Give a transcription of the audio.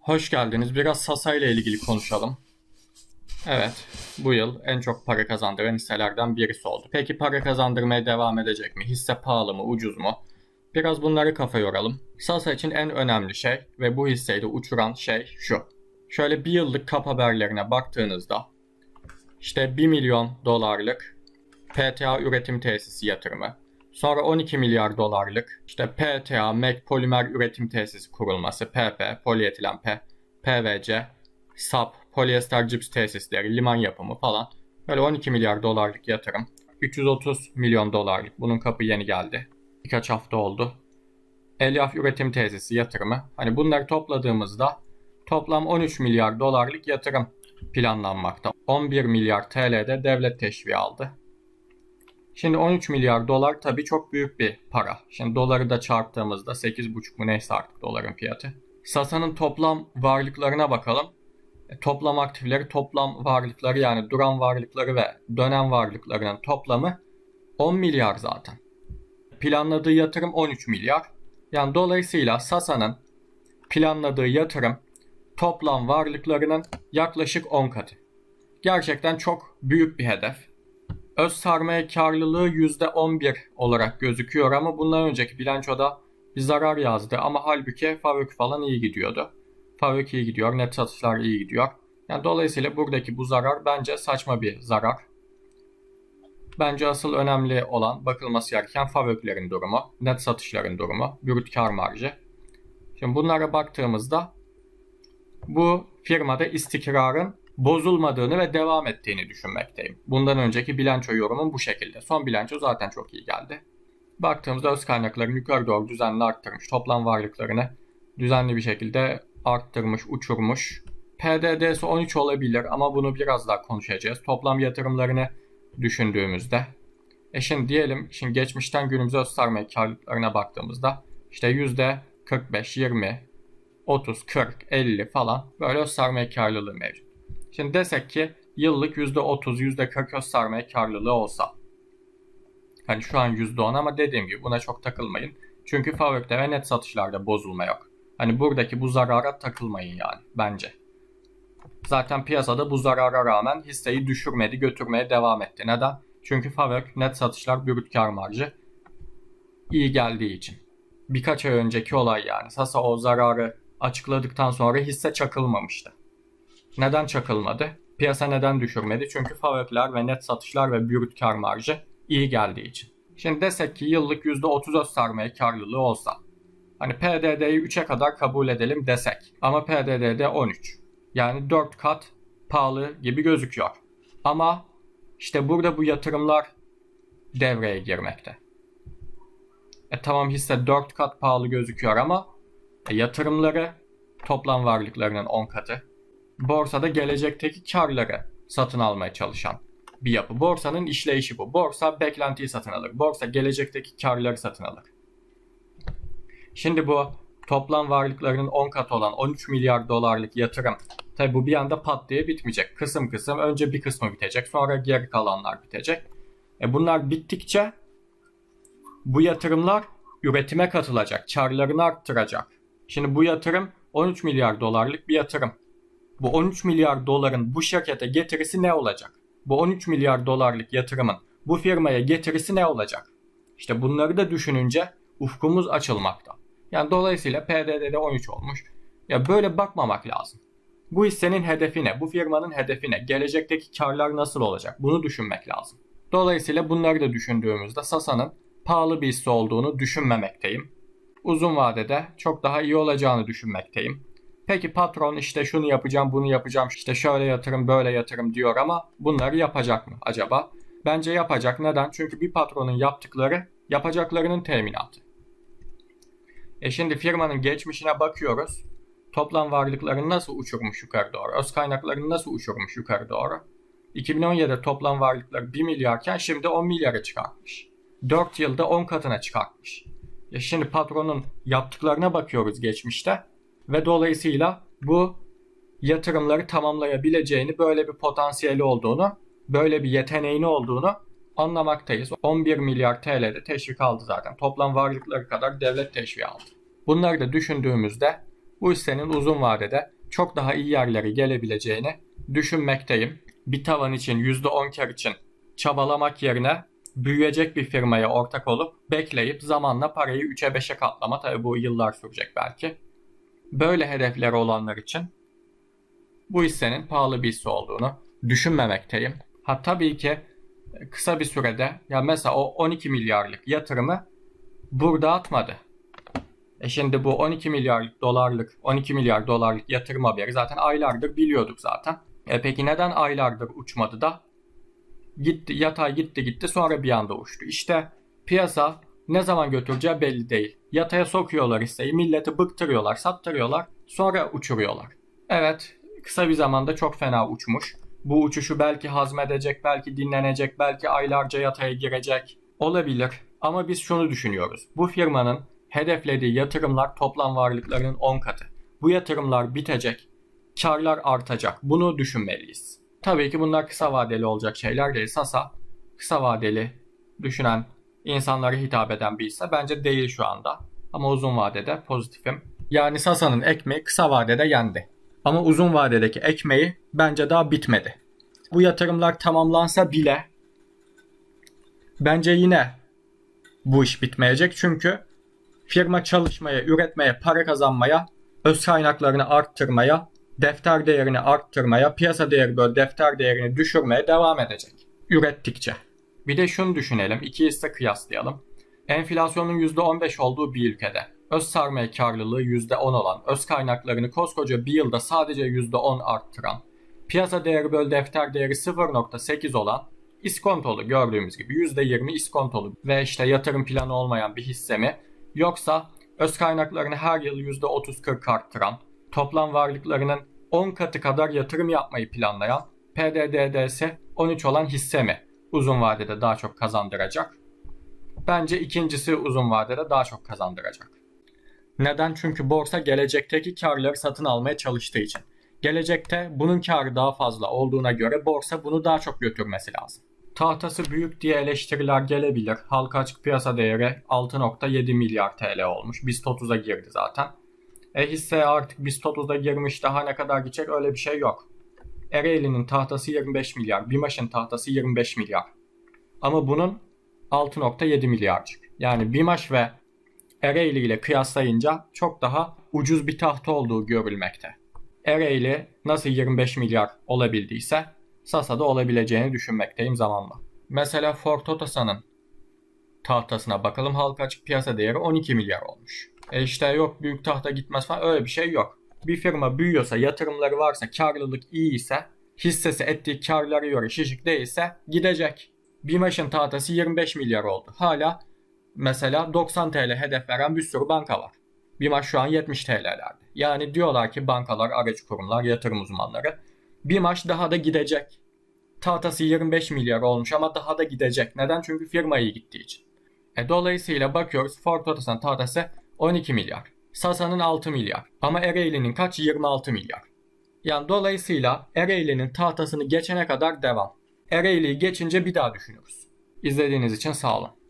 Hoş geldiniz. Biraz Sasa ile ilgili konuşalım. Evet, bu yıl en çok para kazandıran hisselerden birisi oldu. Peki para kazandırmaya devam edecek mi? Hisse pahalı mı, ucuz mu? Biraz bunları kafa yoralım. Sasa için en önemli şey ve bu hisseyi de uçuran şey şu. Şöyle bir yıllık kap haberlerine baktığınızda işte 1 milyon dolarlık PTA üretim tesisi yatırımı, Sonra 12 milyar dolarlık işte PTA, MEK polimer üretim tesisi kurulması, PP, polietilen P, PVC, SAP, polyester cips tesisleri, liman yapımı falan. Böyle 12 milyar dolarlık yatırım. 330 milyon dolarlık. Bunun kapı yeni geldi. Birkaç hafta oldu. Elyaf üretim tesisi yatırımı. Hani bunları topladığımızda toplam 13 milyar dolarlık yatırım planlanmakta. 11 milyar TL'de devlet teşviği aldı. Şimdi 13 milyar dolar tabii çok büyük bir para. Şimdi doları da çarptığımızda 8,5 mu neyse artık doların fiyatı. Sasa'nın toplam varlıklarına bakalım. E, toplam aktifleri, toplam varlıkları yani duran varlıkları ve dönem varlıklarının toplamı 10 milyar zaten. Planladığı yatırım 13 milyar. Yani dolayısıyla Sasa'nın planladığı yatırım toplam varlıklarının yaklaşık 10 katı. Gerçekten çok büyük bir hedef. Öz sermaye karlılığı %11 olarak gözüküyor ama bundan önceki bilançoda bir zarar yazdı ama halbuki Favök falan iyi gidiyordu. Favök iyi gidiyor, net satışlar iyi gidiyor. Yani dolayısıyla buradaki bu zarar bence saçma bir zarar. Bence asıl önemli olan bakılması gereken Favöklerin durumu, net satışların durumu, brüt kar marjı. Şimdi bunlara baktığımızda bu firmada istikrarın bozulmadığını ve devam ettiğini düşünmekteyim. Bundan önceki bilanço yorumum bu şekilde. Son bilanço zaten çok iyi geldi. Baktığımızda öz kaynaklarını yukarı doğru düzenli arttırmış. Toplam varlıklarını düzenli bir şekilde arttırmış, uçurmuş. PDD'si 13 olabilir ama bunu biraz daha konuşacağız. Toplam yatırımlarını düşündüğümüzde. E şimdi diyelim, şimdi geçmişten günümüze öz sermaye karlılıklarına baktığımızda işte %45, 20, 30, 40, 50 falan böyle öz sermaye karlılığı mevcut. Şimdi desek ki yıllık %30, %40 öz sermaye karlılığı olsa. Hani şu an %10 ama dediğim gibi buna çok takılmayın. Çünkü fabrikte ve net satışlarda bozulma yok. Hani buradaki bu zarara takılmayın yani bence. Zaten piyasada bu zarara rağmen hisseyi düşürmedi, götürmeye devam etti. Neden? Çünkü fabrik net satışlar brüt kar marjı iyi geldiği için. Birkaç ay önceki olay yani. Sasa o zararı açıkladıktan sonra hisse çakılmamıştı. Neden çakılmadı? Piyasa neden düşürmedi? Çünkü fabrikler ve net satışlar ve brüt kar marjı iyi geldiği için. Şimdi desek ki yıllık %30 öz karlılığı olsa. Hani PDD'yi 3'e kadar kabul edelim desek. Ama PDD'de 13. Yani 4 kat pahalı gibi gözüküyor. Ama işte burada bu yatırımlar devreye girmekte. E tamam hisse 4 kat pahalı gözüküyor ama e, yatırımları toplam varlıklarının 10 katı borsada gelecekteki karları satın almaya çalışan bir yapı. Borsanın işleyişi bu. Borsa beklentiyi satın alır. Borsa gelecekteki karları satın alır. Şimdi bu toplam varlıklarının 10 katı olan 13 milyar dolarlık yatırım tabi bu bir anda pat diye bitmeyecek. Kısım kısım önce bir kısmı bitecek sonra geri kalanlar bitecek. E bunlar bittikçe bu yatırımlar üretime katılacak, karlarını arttıracak. Şimdi bu yatırım 13 milyar dolarlık bir yatırım. Bu 13 milyar doların bu şirkete getirisi ne olacak? Bu 13 milyar dolarlık yatırımın bu firmaya getirisi ne olacak? İşte bunları da düşününce ufkumuz açılmakta. Yani dolayısıyla PDD'de 13 olmuş. Ya böyle bakmamak lazım. Bu hissenin hedefi ne? Bu firmanın hedefi ne? Gelecekteki karlar nasıl olacak? Bunu düşünmek lazım. Dolayısıyla bunları da düşündüğümüzde Sasa'nın pahalı bir hisse olduğunu düşünmemekteyim. Uzun vadede çok daha iyi olacağını düşünmekteyim. Peki patron işte şunu yapacağım, bunu yapacağım, işte şöyle yatırım, böyle yatırım diyor ama bunları yapacak mı acaba? Bence yapacak. Neden? Çünkü bir patronun yaptıkları yapacaklarının teminatı. E şimdi firmanın geçmişine bakıyoruz. Toplam varlıklarını nasıl uçurmuş yukarı doğru? Öz kaynaklarını nasıl uçurmuş yukarı doğru? 2017'de toplam varlıkları 1 milyarken şimdi 10 milyara çıkartmış. 4 yılda 10 katına çıkartmış. Ya şimdi patronun yaptıklarına bakıyoruz geçmişte ve dolayısıyla bu yatırımları tamamlayabileceğini, böyle bir potansiyeli olduğunu, böyle bir yeteneğini olduğunu anlamaktayız. 11 milyar TL'de teşvik aldı zaten. Toplam varlıkları kadar devlet teşviği aldı. Bunları da düşündüğümüzde bu hissenin uzun vadede çok daha iyi yerlere gelebileceğini düşünmekteyim. Bir tavan için %10 kar için çabalamak yerine büyüyecek bir firmaya ortak olup bekleyip zamanla parayı 3'e 5'e katlama tabi bu yıllar sürecek belki. Böyle hedefleri olanlar için bu hissenin pahalı bir hisse olduğunu düşünmemekteyim. Ha tabii ki kısa bir sürede ya mesela o 12 milyarlık yatırımı burada atmadı. E şimdi bu 12 milyar dolarlık 12 milyar dolarlık yatırım haberi zaten aylardır biliyorduk zaten. E peki neden aylardır uçmadı da gitti yatay gitti gitti sonra bir anda uçtu. İşte piyasa ne zaman götüreceği belli değil. Yataya sokuyorlar hisseyi milleti bıktırıyorlar sattırıyorlar sonra uçuruyorlar. Evet kısa bir zamanda çok fena uçmuş. Bu uçuşu belki hazmedecek, belki dinlenecek, belki aylarca yataya girecek. Olabilir ama biz şunu düşünüyoruz. Bu firmanın hedeflediği yatırımlar toplam varlıklarının 10 katı. Bu yatırımlar bitecek, karlar artacak. Bunu düşünmeliyiz. Tabii ki bunlar kısa vadeli olacak şeyler değil. Sasa kısa vadeli düşünen, insanlara hitap eden bir hisse bence değil şu anda. Ama uzun vadede pozitifim. Yani Sasa'nın ekmeği kısa vadede yendi. Ama uzun vadedeki ekmeği bence daha bitmedi. Bu yatırımlar tamamlansa bile bence yine bu iş bitmeyecek. Çünkü firma çalışmaya, üretmeye, para kazanmaya, öz kaynaklarını arttırmaya, defter değerini arttırmaya, piyasa değeri böyle defter değerini düşürmeye devam edecek. Ürettikçe. Bir de şunu düşünelim. iki hisse kıyaslayalım. Enflasyonun %15 olduğu bir ülkede öz sermaye karlılığı %10 olan, öz kaynaklarını koskoca bir yılda sadece %10 arttıran, piyasa değeri böl defter değeri 0.8 olan iskontolu gördüğümüz gibi %20 iskontolu ve işte yatırım planı olmayan bir hisse mi yoksa öz kaynaklarını her yıl %30-40 arttıran, toplam varlıklarının 10 katı kadar yatırım yapmayı planlayan PDDD'si 13 olan hisse mi uzun vadede daha çok kazandıracak? Bence ikincisi uzun vadede daha çok kazandıracak. Neden? Çünkü borsa gelecekteki karları satın almaya çalıştığı için. Gelecekte bunun karı daha fazla olduğuna göre borsa bunu daha çok götürmesi lazım. Tahtası büyük diye eleştiriler gelebilir. Halka açık piyasa değeri 6.7 milyar TL olmuş. BIST 30'a girdi zaten. E hisse artık BIST 30'a girmiş daha ne kadar gidecek öyle bir şey yok. Ereğli'nin tahtası 25 milyar. BİMAŞ'ın tahtası 25 milyar. Ama bunun 6.7 milyarcık. Yani BİMAŞ ve Ereğli ile kıyaslayınca çok daha ucuz bir tahta olduğu görülmekte. Ereğli nasıl 25 milyar olabildiyse Sasa'da olabileceğini düşünmekteyim zamanla. Mesela Ford Otosan'ın tahtasına bakalım halka açık piyasa değeri 12 milyar olmuş. E işte yok büyük tahta gitmez falan öyle bir şey yok. Bir firma büyüyorsa, yatırımları varsa, karlılık iyi ise, hissesi ettiği karları göre şişik değilse gidecek. BİMAŞ'ın tahtası 25 milyar oldu. Hala mesela 90 TL hedef veren bir sürü banka var. BİMAŞ şu an 70 TL'lerde. Yani diyorlar ki bankalar, araç kurumlar, yatırım uzmanları BİMAŞ daha da gidecek. Tahtası 25 milyar olmuş ama daha da gidecek. Neden? Çünkü firma iyi gittiği için. E, dolayısıyla bakıyoruz Ford Otosan tahtası 12 milyar. Sasa'nın 6 milyar. Ama Ereğli'nin kaç? 26 milyar. Yani dolayısıyla Ereğli'nin tahtasını geçene kadar devam. Ereğli'yi geçince bir daha düşünürüz. İzlediğiniz için sağ olun.